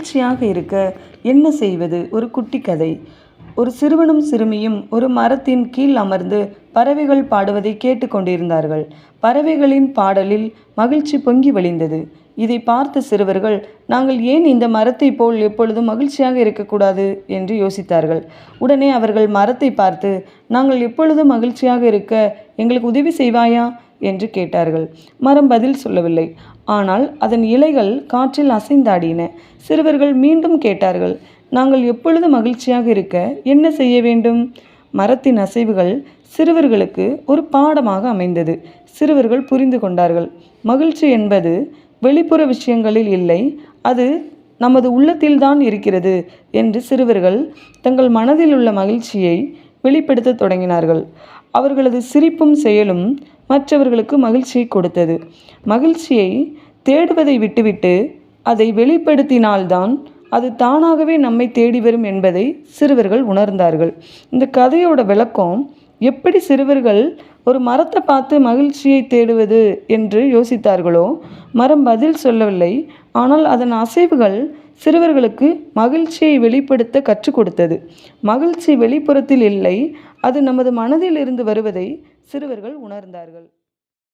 மகிழ்ச்சியாக இருக்க என்ன செய்வது? ஒரு குட்டி கதை. ஒரு சிறுவனும் சிறுமியும் ஒரு மரத்தின் கீழ் அமர்ந்து பறவைகள் பாடுவதை கேட்டுக்கொண்டிருந்தார்கள் பறவைகளின் பாடலில் மகிழ்ச்சி பொங்கி வழிந்தது. இதை பார்த்த சிறுவர்கள் நாங்கள் ஏன் இந்த மரத்தைப் போல் எப்பொழுதும் மகிழ்ச்சியாக இருக்கக்கூடாது? என்று யோசித்தார்கள். உடனே அவர்கள் மரத்தை பார்த்து நாங்கள் எப்பொழுதும் மகிழ்ச்சியாக இருக்க எங்களுக்கு உதவி செய்வாயா? என்று கேட்டார்கள். மரம் பதில் சொல்லவில்லை. ஆனால் அதன் இலைகள் காற்றில் அசைந்தாடின. சிறுவர்கள் மீண்டும் கேட்டார்கள் நாங்கள் எப்பொழுது மகிழ்ச்சியாக இருக்க? என்ன செய்ய வேண்டும்? மரத்தின் அசைவுகள் சிறுவர்களுக்கு ஒரு பாடமாக அமைந்தது. சிறுவர்கள் புரிந்து கொண்டார்கள் மகிழ்ச்சி என்பது வெளிப்புற விஷயங்களில் இல்லை. அது நமது உள்ளத்தில்தான் இருக்கிறது என்று சிறுவர்கள் தங்கள் மனதில் உள்ள மகிழ்ச்சியை வெளிப்படுத்த தொடங்கினார்கள். அவர்களது சிரிப்பும் செயலும் மற்றவர்களுக்கு மகிழ்ச்சியை கொடுத்தது. மகிழ்ச்சியை தேடுவதை விட்டுவிட்டு அதை வெளிப்படுத்தினால்தான் அது தானாகவே நம்மை தேடி வரும் என்பதை சிறுவர்கள் உணர்ந்தார்கள். இந்த கதையோட விளக்கம் எப்படி சிறுவர்கள் ஒரு மரத்தை பார்த்து மகிழ்ச்சியை தேடுவது என்று யோசித்தார்களோ மரம் பதில் சொல்லவில்லை. ஆனால் அதன் அசைவுகள் சிறுவர்களுக்கு மகிழ்ச்சியை வெளிப்படுத்த கற்றுக் கொடுத்தது. மகிழ்ச்சி வெளிப்புறத்தில் இல்லை அது நமது மனதில் இருந்து வருவதை சிறுவர்கள் உணர்ந்தார்கள்.